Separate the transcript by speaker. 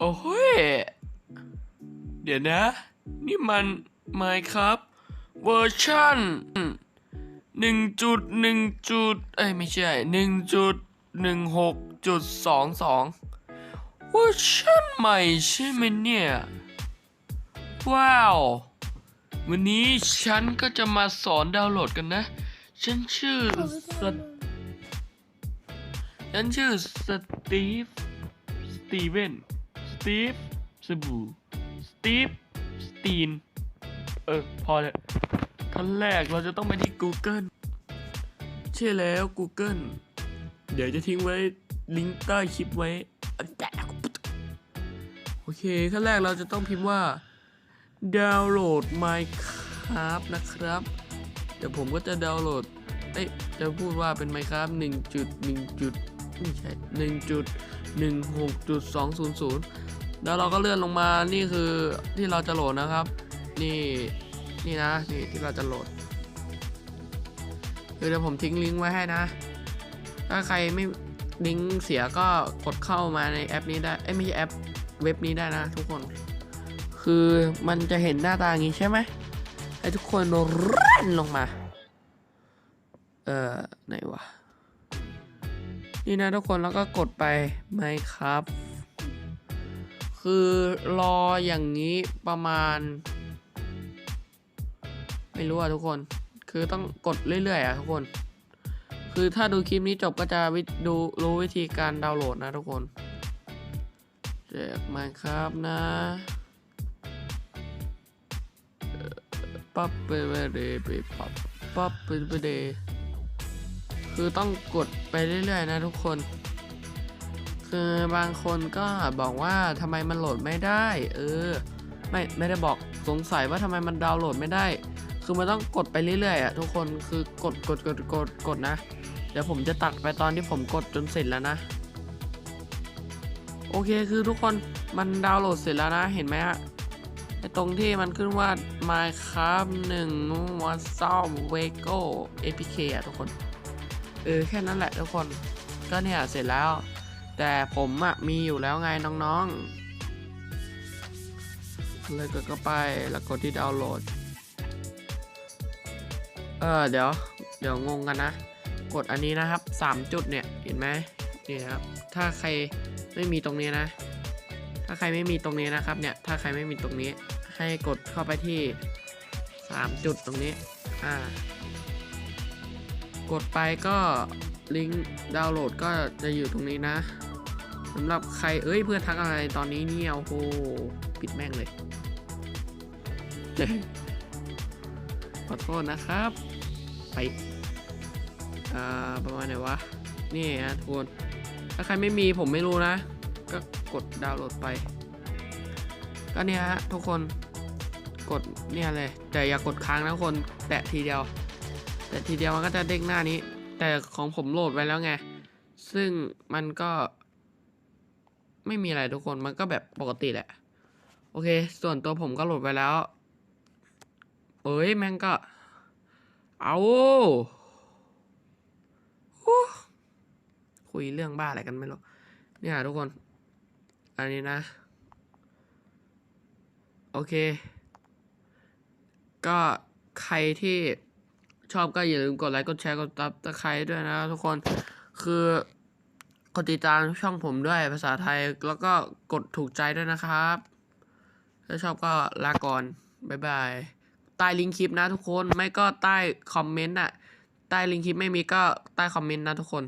Speaker 1: โอ้โหเดี๋ยวนะ นี่มันไมครับ เวอร์ชันหนึ่งจุดหนึ่งจุดเอ้ยไม่ใช่หนึ่งจุดหนึ่งหกจุดสองสองเวอร์ชันใหม่ใช่ไหมเนี่ย ว้าว วันนี้ฉันก็จะมาสอนดาวน์โหลดกันนะ ฉันชื่อสฉันชื่อสตีฟ สตีเวน ตีฟสบูสตีฟสตีน เออ พอเลยขั้นแรกเราจะต้องไปที่ Google ใช่แล้ว Google เดี๋ยวจะทิ้งไว้ลิงก์ใต้คลิปไว้ โอเค ขั้นแรกเราจะต้องพิมพ์ว่า ดาวน์โหลด Minecraft นะครับ เดี๋ยวผมก็จะดาวน์โหลด เอ้ยจะพูดว่าเป็น Minecraft 1จุด1จุดไม่ใช่1จุด1 6จุด200แล้วเราก็เลื่อนลงมา นี่คือที่เราจะโหลดนะครับ นี่ นี่นะ นี่ที่เราจะโหลดคือเดี๋ยวผมทิ้งลิงก์ไว้ให้นะ ถ้าใครไม่ลิงก์เสียก็กดเข้ามาในแอปนี้ได้ เอ้ไม่ใช่แอปเว็บนี้ได้นะทุกคน คือมันจะเห็นหน้าตาอย่างนี้ใช่ไหมให้ทุกคนรั่นลงมา เอ่อไหนวะ นี่นะทุกคนแล้วก็กดไปไหมครับ คือรออย่างนี้ประมาณ ไม่รู้อะทุกคน คือต้องกดเรื่อยๆอะทุกคน คือถ้าดูคลิปนี้จบก็จะดูรู้วิธีการดาวน์โหลดนะทุกคนแจกไหมครับนะปั๊บไปไปเดไปปั๊บปั๊บไปไปเด คือต้องกดไปเรื่อยๆนะทุกคน คือบางคนก็บอกว่าทำไมมันโหลดไม่ได้ เออ ไม่ไม่ได้บอกสงสัยว่าทำไมมันดาวน์โหลดไม่ได้ คือมันต้องกดไปเรื่อยๆอะทุกคนคือกดกดกดกดกดนะ เดี๋ยวผมจะตัดไปตอนที่ผมกดจนเสร็จแล้วนะ โอเคคือทุกคนมันดาวน์โหลดเสร็จแล้วนะเห็นไหมฮะไอตรงที่มันขึ้นว่า Minecraft 1 w a s a l v e g o APK อะทุกคน ออแค่นั้นแหละทุกคนก็เนี่ยเสร็จแล้ว แต่ผมอะมีอยู่แล้วไงน้องๆ เลยกดเข้าไปแล้วกดที่ดาวน์โหลด เออเดี๋ยวเดี๋ยวงงกันนะ กดอันนี้นะครับ 3 จุดเนี่ยเห็นไหมนี่ครับ ถ้าใครไม่มีตรงนี้นะ ถ้าใครไม่มีตรงนี้นะครับเนี่ยถ้าใครไม่มีตรงนี้ ให้กดเข้าไปที่ 3 จุดตรงนี้อ่า กดไปก็ลิงก์ดาวน์โหลดก็จะอยู่ตรงนี้นะสำหรับใครเอ้ยเพื่อนทักอะไรตอนนี้เนี่ยโอ้โหปิดแม่งเลยขอโทษนะครับ ไปอ่าประมาณไหนวะ นี่ฮะทุกคนถ้าใครไม่มีผมไม่รู้นะ ก็กดดาวน์โหลดไป ก็เนี่ยฮะทุกคนกดเนี่ยเลย แต่อย่ากดค้างนะคน แตะทีเดียว แต่ทีเดียวมันก็จะเด้งหน้านี้ แต่ของผมโหลดไว้แล้วไง ซึ่งมันก็ ไม่มีอะไรทุกคนมันก็แบบปกติแหละ โอเค ส่วนตัวผมก็โหลดไว้แล้ว เอ้ยแม่งก็ เอาโอ้คุยเรื่องบ้าอะไรกันไม่รู้เนี่ยทุกคน อันนี้นะ โอเค ก็ใครที่ ชอบก็อย่าลืมกดไลค์กดแชร์กดตับตะไคร้ด้วยนะทุกคนคือกดติดตามช่องผมด้วยภาษาไทยแล้วก็กดถูกใจด้วยนะครับ ถ้าชอบก็ลาก่อน บ๊ายบาย ใต้ลิงก์คลิปนะทุกคน ไม่ก็ใต้คอมเมนต์อะใต้ลิงก์คลิปไม่มีก็ใต้คอมเมนต์นะทุกคน